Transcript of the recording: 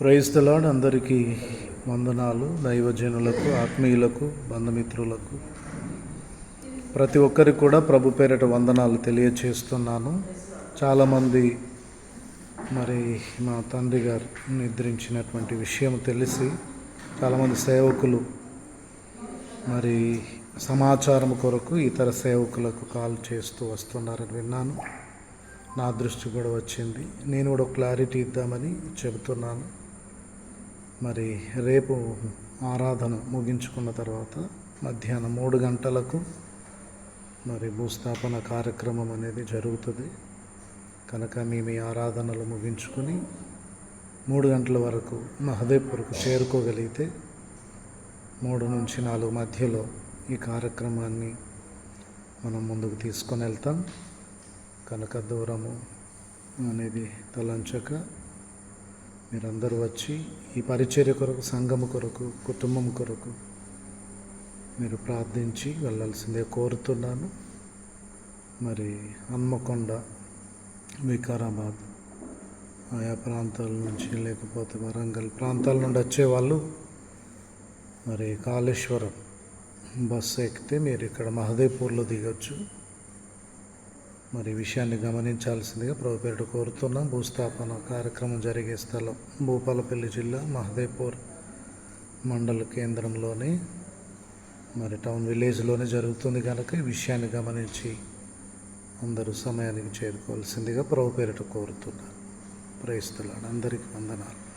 Praise the Lord అందరికీ వందనాలు దైవజనులకు ఆత్మీయులకు బంధుమిత్రులకు. ప్రతి ఒక్కరికి కూడా ప్రభు పేరిట వందనాలు తెలియచేస్తున్నాను. చాలామంది మరి మా తండ్రి గారు నిద్రించినటువంటి విషయం తెలిసి చాలామంది సేవకులు మరి సమాచారం కొరకు ఇతర సేవకులకు కాల్ చేస్తూ వస్తున్నారని విన్నాను. నా దృష్టి కూడా వచ్చింది. నేను కూడా క్లారిటీ ఇద్దామని చెబుతున్నాను. మరి రేపు ఆరాధన ముగించుకున్న తర్వాత మధ్యాహ్నం మూడు గంటలకు మరి భూస్థాపన కార్యక్రమం అనేది జరుగుతుంది. కనుక మేము ఈ ఆరాధనలు ముగించుకొని మూడు గంటల వరకు మహదేవ్పూర్కు చేరుకోగలిగితే మూడు నుంచి నాలుగు మధ్యలో ఈ కార్యక్రమాన్ని మనం ముందుకు తీసుకొని వెళ్తాం. కనుక దూరము అనేది తలంచక మీరందరూ వచ్చి ఈ పరిచర్య కొరకు సంఘము కొరకు కుటుంబం కొరకు మీరు ప్రార్థించి వెళ్ళాల్సిందే కోరుతున్నాను. మరి హన్మకొండ వికారాబాద్ ఆయా ప్రాంతాల నుంచి లేకపోతే వరంగల్ ప్రాంతాల నుండి వచ్చేవాళ్ళు మరి కాళేశ్వరం బస్సు ఎక్కితే మీరు ఇక్కడ మహదేపూర్లో దిగొచ్చు. మరి విషయాన్ని గమనించాల్సిందిగా ప్రభుపేరుడు కోరుతున్నాం. భూస్థాపన కార్యక్రమం జరిగే స్థలం భూపాలపల్లి జిల్లా మహదేవ్పూర్ మండల కేంద్రంలోని మరి టౌన్ విలేజ్లోనే జరుగుతుంది కనుక ఈ విషయాన్ని గమనించి అందరూ సమయానికి చేరుకోవాల్సిందిగా ప్రభు పేరిట కోరుతున్నాను. అందరికీ వందనాలు.